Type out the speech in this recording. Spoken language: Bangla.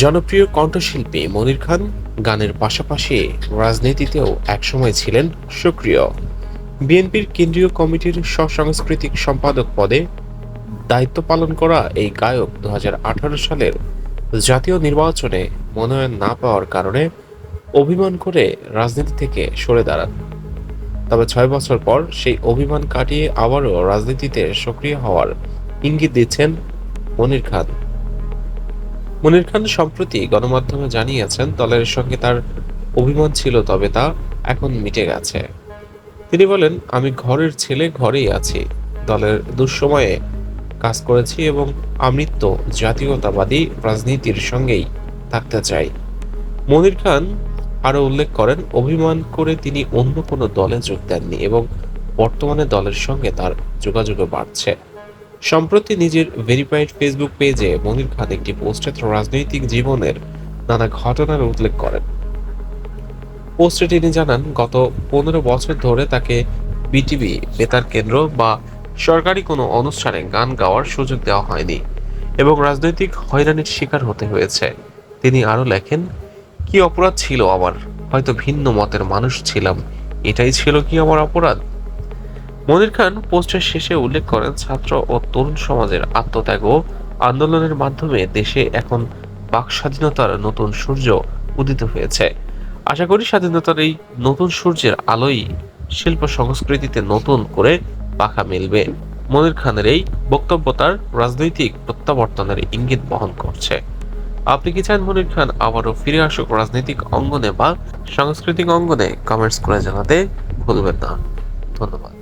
জনপ্রিয় কণ্ঠশিল্পী মনির খান গানের পাশাপাশি রাজনীতিতেও একসময় ছিলেন সক্রিয়। বিএনপির কেন্দ্রীয় কমিটির সহসাংস্কৃতিক সম্পাদক পদে দায়িত্ব পালন করা এই গায়ক দুহাজার আঠারো সালের জাতীয় নির্বাচনে মনোনয়ন না পাওয়ার কারণে অভিমান করে রাজনীতি থেকে সরে দাঁড়ান। তবে ছয় বছর পর সেই অভিমান কাটিয়ে আবারও রাজনীতিতে সক্রিয় হওয়ার ইঙ্গিত দিচ্ছেন মনির খান। মনির খান সম্প্রতি গণমাধ্যমে জানিয়েছেন, দলের সঙ্গে তার অভিমান ছিল, তবে তা এখন মিটে গেছে। তিনি বলেন, আমি ঘরের ছেলে, ঘরেই আছি। দলের দুঃসময়ে কাজ করেছি এবং আমৃত্য জাতীয়তাবাদী রাজনীতির সঙ্গেই থাকতে চাই। মনির খান আরও উল্লেখ করেন, অভিমান করে তিনি অন্য কোনো দলে যোগ দেননি এবং বর্তমানে দলের সঙ্গে তার যোগাযোগও বাড়ছে। সম্প্রতি নিজের ভেরিফাইড ফেসবুক পেজে মনির খান একটি পোস্টে তার রাজনৈতিক জীবনের নানা ঘটনার উল্লেখ করেন। পোস্টে তিনি জানান, গত পনেরো বছর ধরে তাকে বিটিভি বেতার কেন্দ্র বা সরকারি কোনো অনুষ্ঠানে গান গাওয়ার সুযোগ দেওয়া হয়নি এবং রাজনৈতিক হয়রানির শিকার হতে হয়েছে। তিনি আরও লেখেন, কি অপরাধ ছিল আমার? হয়তো ভিন্ন মতের মানুষ ছিলাম। এটাই ছিল কি আমার অপরাধ? মনির খান পোস্টের শেষে উল্লেখ করেন, ছাত্র ও তরুণ সমাজের আত্মত্যাগ ও আন্দোলনের মাধ্যমে দেশে এখন বাক স্বাধীনতার নতুন সূর্য উদিত হয়েছে। আশা করি স্বাধীনতার এই নতুন সূর্যের আলোই শিল্প সংস্কৃতিতে নতুন করে পাখা মেলবে। মনির খানের এই বক্তব্য তার রাজনৈতিক প্রত্যাবর্তনের ইঙ্গিত বহন করছে। আপনি কি চান মনির খান আবারও ফিরে আসুক রাজনৈতিক অঙ্গনে বা সাংস্কৃতিক অঙ্গনে? কমেন্টস করে জানাতে ভুলবেন না। ধন্যবাদ।